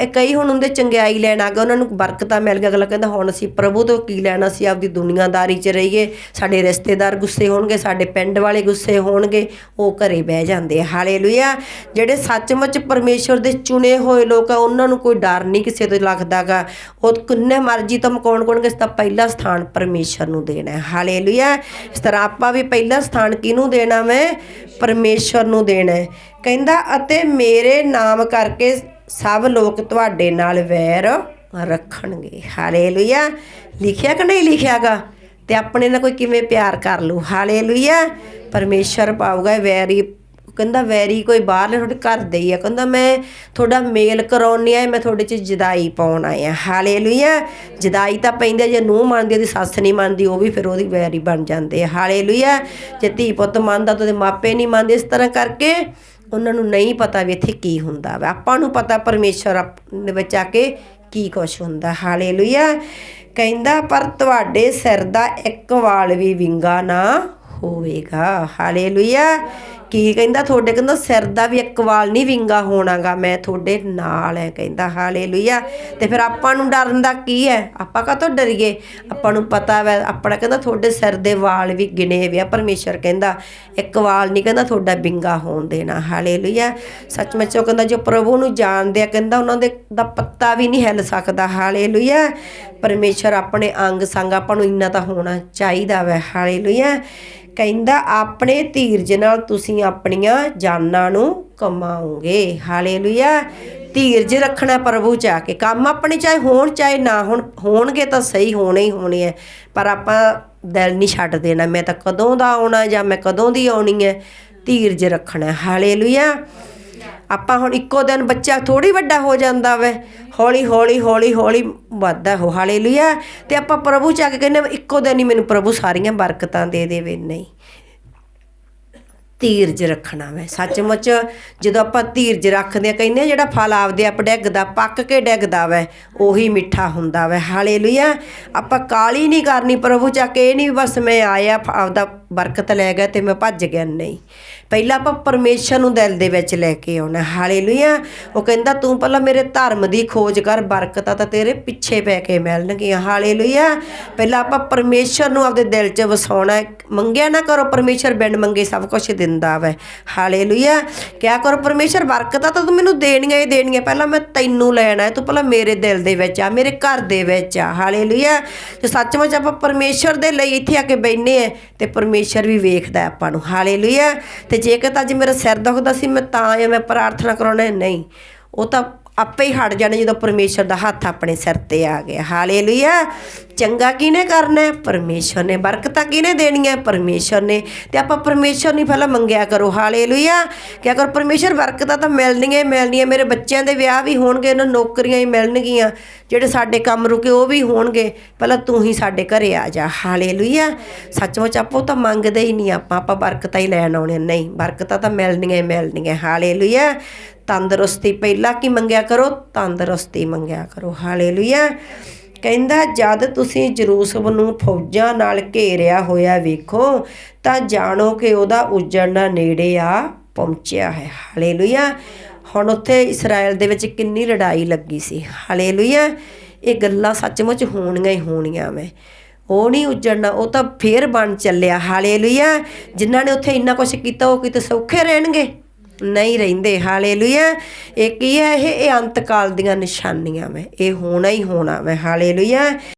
ਇਹ ਕਈ ਹੁਣ ਉਹਦੇ ਚੰਗਿਆਈ ਲੈਣ ਆ ਗਏ, ਉਹਨਾਂ ਨੂੰ ਬਰਕਤਾਂ ਮਿਲ ਗਿਆ। ਅਗਲਾ ਕਹਿੰਦਾ, ਹੁਣ ਅਸੀਂ ਪ੍ਰਭੂ ਤੋਂ ਕੀ ਲੈਣਾ? ਸੀ ਆਪਦੀ ਦੁਨੀਆਦਾਰੀ 'ਚ ਰਹੀਏ। ਸਾਡੇ ਰਿਸ਼ਤੇਦਾਰ ਗੁੱਸੇ ਹੋਣਗੇ, ਸਾਡੇ ਪਿੰਡ ਵਾਲੇ ਗੁੱਸੇ ਹੋਣਗੇ। ਉਹ ਘਰੇ ਬਹਿ ਜਾਂਦੇ ਆ। ਹਾਲੇਲੂਇਆ। ਜਿਹੜੇ ਸੱਚਮੁੱਚ ਪਰਮੇਸ਼ਵਰ ਦੇ ਚੁਣੇ ਹੋਏ ਲੋਕ ਆ, ਉਹਨਾਂ ਨੂੰ ਕੋਈ ਡਰ ਨਹੀਂ ਕਿਸੇ ਤੋਂ ਲੱਗਦਾਗਾ। ਉਹ ਕਿੰਨੇ ਮਰਜ਼ੀ ਤੋਂ ਮਕਾਉਣ ਕੋਣਗੇ ਇਸ ਦਾ ਪਹਿਲਾ ਸਥਾਨ ਪਰਮੇਸ਼ਰ ਨੂੰ ਦੇਣਾ ਹੈ। ਹਾਲੇਲੂਇਆ। ਇਸ ਤਰ੍ਹਾਂ ਆਪਾਂ ਵੀ ਪਹਿਲਾ ਸਥਾਨ ਕਿਹਨੂੰ ਦੇਣਾ ਮੈਂ ਪਰਮੇਸ਼ਰ ਨੂੰ ਦੇਣਾ ਹੈ। ਕਹਿੰਦਾ, ਅਤੇ ਮੇਰੇ ਨਾਮ ਕਰਕੇ ਸਭ ਲੋਕ ਤੁਹਾਡੇ ਨਾਲ ਵੈਰ ਰੱਖਣਗੇ। ਹਾਲੇਲੂਇਆ। ਲਿਖਿਆ ਕਿ ਨਹੀਂ ਲਿਖਿਆਗਾ? ਤੇ ਆਪਣੇ ਨਾਲ ਕੋਈ ਕਿਵੇਂ ਪਿਆਰ ਕਰ ਲੂ ਹਾਲੇਲੂਇਆ। ਪਰਮੇਸ਼ਰ ਪਾਊਗਾ, ਵੈਰੀ ਕਹਿੰਦਾ ਵੈਰੀ ਕੋਈ ਬਾਹਰਲੇ ਤੁਹਾਡੇ ਘਰ ਦੇ ਹੀ ਆ। ਕਹਿੰਦਾ ਮੈਂ ਤੁਹਾਡਾ ਮੇਲ ਕਰਾਉਣੀ ਆ, ਮੈਂ ਤੁਹਾਡੇ ਚ ਜਦਾਈ ਪਾਉਣ ਆਇਆ ਹਾਲੇਲੂਇਆ। ਜਦਾਈ ਤਾਂ ਪੈਂਦੇ ਜੇ ਨੂੰਹ ਮੰਨਦੀ ਉਹਦੀ ਸੱਸ ਨਹੀਂ ਮੰਨਦੀ, ਉਹ ਵੀ ਫਿਰ ਉਹਦੀ ਵੈਰੀ ਬਣ ਜਾਂਦੇ ਆ। ਹਾਲੇਲੂਇਆ। ਜੇ ਧੀ ਪੁੱਤ ਮੰਨਦਾ ਤਾਂ ਉਹਦੇ ਮਾਪੇ ਨਹੀਂ ਮੰਨਦੇ, ਇਸ ਤਰ੍ਹਾਂ ਕਰਕੇ ਉਹਨਾਂ ਨੂੰ ਨਹੀਂ ਪਤਾ ਵੀ ਇੱਥੇ ਕੀ ਹੁੰਦਾ ਵਾ। ਆਪਾਂ ਨੂੰ ਪਤਾ ਪਰਮੇਸ਼ਰ ਆਪ- ਦੇ ਵਿੱਚ ਆ ਕੇ ਕੀ ਕੁਛ ਹੁੰਦਾ। ਹਾਲੇਲੂਇਆ। ਕਹਿੰਦਾ, ਪਰ ਤੁਹਾਡੇ ਸਿਰ ਦਾ ਇੱਕ ਵਾਲ ਵੀ ਵਿੰਗਾ ਨਾ ਹੋਵੇਗਾ। ਹਾਲੇਲੂਇਆ। ਕੀ ਕਹਿੰਦਾ? ਤੁਹਾਡੇ ਕਹਿੰਦਾ ਸਿਰ ਦਾ ਵੀ ਇੱਕ ਵਾਲ ਨਹੀਂ ਵਿੰਗਾ ਹੋਣਾਗਾ। ਮੈਂ ਤੁਹਾਡੇ ਨਾਲ ਹੈ ਕਹਿੰਦਾ। ਹਾਲੇਲੂਇਆ। ਤੇ ਫਿਰ ਆਪਾਂ ਨੂੰ ਡਰਨ ਦਾ ਕੀ ਹੈ ਆਪਾਂ ਕਾਹਤੋਂ ਡਰੀਏ? ਆਪਾਂ ਨੂੰ ਪਤਾ ਵੈ, ਆਪਣਾ ਕਹਿੰਦਾ ਤੁਹਾਡੇ ਸਿਰ ਦੇ ਵਾਲ ਵੀ ਗਿਣੇ ਵੇ ਆ। ਪਰਮੇਸ਼ਰ ਕਹਿੰਦਾ, ਇੱਕ ਵਾਲ ਨਹੀਂ ਕਹਿੰਦਾ ਤੁਹਾਡਾ ਵਿੰਗਾ ਹੋਣ ਦੇਣਾ। ਹਾਲੇਲੂਇਆ। ਸੱਚਮੁੱਚ ਉਹ ਕਹਿੰਦਾ, ਜੋ ਪ੍ਰਭੂ ਨੂੰ ਜਾਣਦੇ ਆ, ਕਹਿੰਦਾ ਉਹਨਾਂ ਦੇ, ਦਾ ਪੱਤਾ ਵੀ ਨਹੀਂ ਹਿੱਲ ਸਕਦਾ। ਹਾਲੇਲੂਇਆ। ਪਰਮੇਸ਼ਰ ਆਪਣੇ ਅੰਗ ਸੰਗ ਆਪਾਂ ਨੂੰ ਇੰਨਾ ਤਾਂ ਹੋਣਾ ਚਾਹੀਦਾ ਵੈ। ਹਾਲੇਲੂਇਆ। ਕਹਿੰਦਾ, ਆਪਣੇ ਧੀਰਜ ਨਾਲ ਤੁਸੀਂ ਆਪਣੀਆਂ ਜਾਨਾਂ ਨੂੰ ਕਮਾਓਗੇ। ਹਾਲੇਲੂਇਆ। ਧੀਰਜ ਰੱਖਣਾ ਪ੍ਰਭੂ ਚ ਆ ਕੇ। ਕੰਮ ਆਪਣੇ ਚਾਹੇ ਹੋਣ, ਚਾਹੇ ਨਾ ਹੋਣ, ਹੋਣਗੇ ਤਾਂ ਸਹੀ ਹੋਣੇ ਹੀ ਹੋਣੇ ਐ ਪਰ ਆਪਾਂ ਦਿਲ ਨਹੀਂ ਛੱਡ ਦੇਣਾ। ਮੈਂ ਤਾਂ ਕਦੋਂ ਦਾ ਆਉਣਾ ਜਾਂ ਮੈਂ ਕਦੋਂ ਦੀ ਆਉਣੀ ਹੈ ਧੀਰਜ ਰੱਖਣਾ। ਹਾਲੇਲੂਇਆ। ਆਪਾਂ ਹੁਣ ਇੱਕੋ ਦਿਨ ਬੱਚਾ ਥੋੜੀ ਵੱਡਾ ਹੋ ਜਾਂਦਾ ਵੈ। ਹੌਲੀ ਹੌਲੀ ਹੌਲੀ ਹੌਲੀ ਵੱਧਦਾ ਹੋ। ਹਾਲੇਲੂਇਆ। ਤੇ ਆਪਾਂ ਪ੍ਰਭੂ ਚ ਆ ਕੇ ਕਹਿੰਦੇ ਇੱਕੋ ਦਿਨ ਹੀ ਮੈਨੂੰ ਪ੍ਰਭੂ ਸਾਰੀਆਂ ਬਰਕਤਾਂ ਦੇ ਦੇਵੇ। ਨਹੀਂ। ਧੀਰਜ ਰੱਖਣਾ ਵੈ। ਸੱਚਮੁੱਚ ਜਦੋਂ ਆਪਾਂ ਧੀਰਜ ਰੱਖਦੇ ਆ ਕਹਿੰਦੇ ਆ ਜਿਹੜਾ ਫਲ ਆਪਦੇ ਆਪ ਡਿੱਗਦਾ, ਪੱਕ ਕੇ ਡਿੱਗਦਾ ਵੈ, ਉਹੀ ਮਿੱਠਾ ਹੁੰਦਾ ਵੈ। ਹਾਲੇਲੂਇਆ। ਆਪਾਂ ਕਾਲੀ ਨਹੀਂ ਕਰਨੀ। ਪ੍ਰਭੂ ਚੱਕ ਇਹ ਨਹੀਂ ਬਸ ਮੈਂ ਆਇਆ ਆਪਦਾ ਬਰਕਤ ਲੈ ਗਿਆ ਤੇ ਮੈਂ ਭੱਜ ਗਿਆ, ਨਹੀਂ। ਪਹਿਲਾਂ ਆਪਾਂ ਪਰਮੇਸ਼ਰ ਨੂੰ ਦਿਲ ਦੇ ਵਿੱਚ ਲੈ ਕੇ ਆਉਣਾ। ਹਾਲੇਲੂਇਆ। ਉਹ ਕਹਿੰਦਾ, ਤੂੰ ਪਹਿਲਾਂ ਮੇਰੇ ਧਰਮ ਦੀ ਖੋਜ ਕਰ, ਬਰਕਤਾਂ ਤਾਂ ਤੇਰੇ ਪਿੱਛੇ ਪੈ ਕੇ ਮਿਲਣਗੀਆਂ। ਹਾਲੇਲੂਇਆ। ਪਹਿਲਾਂ ਆਪਾਂ ਪਰਮੇਸ਼ਰ ਨੂੰ ਆਪਦੇ ਦਿਲ 'ਚ ਵਸਾਉਣਾ ਮੰਗਿਆ ਨਾ ਕਰੋ, ਪਰਮੇਸ਼ਰ ਬਿਨ ਮੰਗੇ ਸਭ ਕੁਝ ਦਿੰਦਾ ਵੈ। ਹਾਲੇਲੂਇਆ। ਕਿਆ ਕਰੋ, ਪਰਮੇਸ਼ਰ, ਬਰਕਤਾਂ ਤਾਂ ਤੂੰ ਮੈਨੂੰ ਦੇਣੀਆਂ ਹੀ ਦੇਣੀਆਂ। ਪਹਿਲਾਂ ਮੈਂ ਤੈਨੂੰ ਲੈਣਾ ਹੈ, ਤੂੰ ਪਹਿਲਾਂ ਮੇਰੇ ਦਿਲ ਦੇ ਵਿੱਚ ਆ, ਮੇਰੇ ਘਰ ਦੇ ਵਿੱਚ ਆ। ਹਾਲੇਲੂਇਆ। ਜੇ ਸੱਚਮੁੱਚ ਆਪਾਂ ਪਰਮੇਸ਼ਰ ਦੇ ਲਈ ਇੱਥੇ ਆ ਕੇ ਬੈਠੇ ਆ ਤੇ ਪਰਮੇਸ਼ਰ ਵੀ ਵੇਖਦਾ ਆਪਾਂ ਨੂੰ। ਹਾਲੇਲੂਇਆ। ਤੇ ਜੇਕਰ ਤਾਂ ਅੱਜ ਮੇਰਾ ਸਿਰ ਦੁਖਦਾ ਸੀ, ਮੈਂ ਤਾਂ ਆਇਆ, ਮੈਂ ਪ੍ਰਾਰਥਨਾ ਕਰਾਉਣਾ ਨਹੀਂ। ਉਹ ਤਾਂ ਆਪੇ ਹੀ ਹਟ ਜਾਣੇ ਜਦੋਂ ਪਰਮੇਸ਼ਰ ਦਾ ਹੱਥ ਆਪਣੇ ਸਿਰ ਤੇ ਆ ਗਿਆ। ਹਾਲੇਲੂਇਆ। ਚੰਗਾ ਕਿਹਨੇ ਕਰਨਾ ਹੈ? ਪਰਮੇਸ਼ਰ ਨੇ। ਬਰਕਤਾਂ ਕਿਹਨੇ ਦੇਣੀਆਂ ਪਰਮੇਸ਼ਰ ਨੇ। ਤੇ ਆਪਾਂ ਪਰਮੇਸ਼ਰ ਨੂੰ ਪਹਿਲਾਂ ਮੰਗਿਆ ਕਰੋ। ਹਾਲੇਲੂਇਆ। ਕਿਆ ਕਰੋ? ਪਰਮੇਸ਼ਰ ਬਰਕਤਾਂ ਤਾਂ ਮਿਲਣੀਆਂ ਹੀ ਮਿਲਣੀਆਂ। ਮੇਰੇ ਬੱਚਿਆਂ ਦੇ ਵਿਆਹ ਵੀ ਹੋਣਗੇ ਉਹਨਾਂ ਨੂੰ ਨੌਕਰੀਆਂ ਹੀ ਮਿਲਣਗੀਆਂ। ਜਿਹੜੇ ਸਾਡੇ ਕੰਮ ਰੁਕੇ, ਉਹ ਵੀ ਹੋਣਗੇ। ਪਹਿਲਾਂ ਤੂੰ ਹੀ ਸਾਡੇ ਘਰੇ ਆ ਜਾ। ਹਾਲੇਲੂਇਆ। ਸੱਚਮੁੱਚ ਆਪੋ ਤਾਂ ਮੰਗਦੇ ਹੀ ਨਹੀਂ। ਆਪਾਂ ਆਪਾਂ ਬਰਕਤਾਂ ਹੀ ਲੈਣ ਆਉਣੇ। ਨਹੀਂ, ਬਰਕਤਾਂ ਤਾਂ ਮਿਲਣੀਆਂ ਹੀ ਮਿਲਣੀਆਂ। ਹਾਲੇਲੂਇਆ। ਤੰਦਰੁਸਤੀ ਪਹਿਲਾਂ ਕੀ ਮੰਗਿਆ ਕਰੋ? ਤੰਦਰੁਸਤੀ ਮੰਗਿਆ ਕਰੋ। ਹਾਲੇਲੂਇਆ। ਕਹਿੰਦਾ, ਜਦ ਤੁਸੀਂ ਜਰੂਸਲਮ ਨੂੰ ਫੌਜਾਂ ਨਾਲ ਘੇਰਿਆ ਹੋਇਆ ਵੇਖੋ, ਤਾਂ ਜਾਣੋ ਕਿ ਉਹਦਾ ਉਜੜਨਾ ਨੇੜੇ ਆ ਪਹੁੰਚਿਆ ਹੈ। ਹਾਲੇਲੂਇਆ। ਹੁਣ ਉੱਥੇ ਇਸਰਾਇਲ ਦੇ ਵਿੱਚ ਕਿੰਨੀ ਲੜਾਈ ਲੱਗੀ ਸੀ। ਹਾਲੇਲੂਇਆ। ਇਹ ਗੱਲਾਂ ਸੱਚਮੁੱਚ ਹੋਣੀਆਂ ਹੀ ਹੋਣੀਆਂ ਮੈਂ ਉਹ ਨਹੀਂ ਉੱਜੜਨਾ, ਉਹ ਤਾਂ ਫੇਰ ਬਣ ਚੱਲਿਆ। ਹਾਲੇਲੂਇਆ। ਜਿਨ੍ਹਾਂ ਨੇ ਉੱਥੇ ਇੰਨਾ ਕੁਝ ਕੀਤਾ, ਉਹ ਕਿਤੇ ਸੌਖੇ ਰਹਿਣਗੇ? ਨਹੀਂ ਰਹਿੰਦੇ। ਹਾਲੇਲੂਇਆ। ਇਹ ਕੀ ਹੈ? ਇਹ ਇਹ ਅੰਤ ਕਾਲ ਦੀਆਂ ਨਿਸ਼ਾਨੀਆਂ ਵੇ। ਇਹ ਹੋਣਾ ਹੀ ਹੋਣਾ ਵੇ। ਹਾਲੇਲੂਇਆ।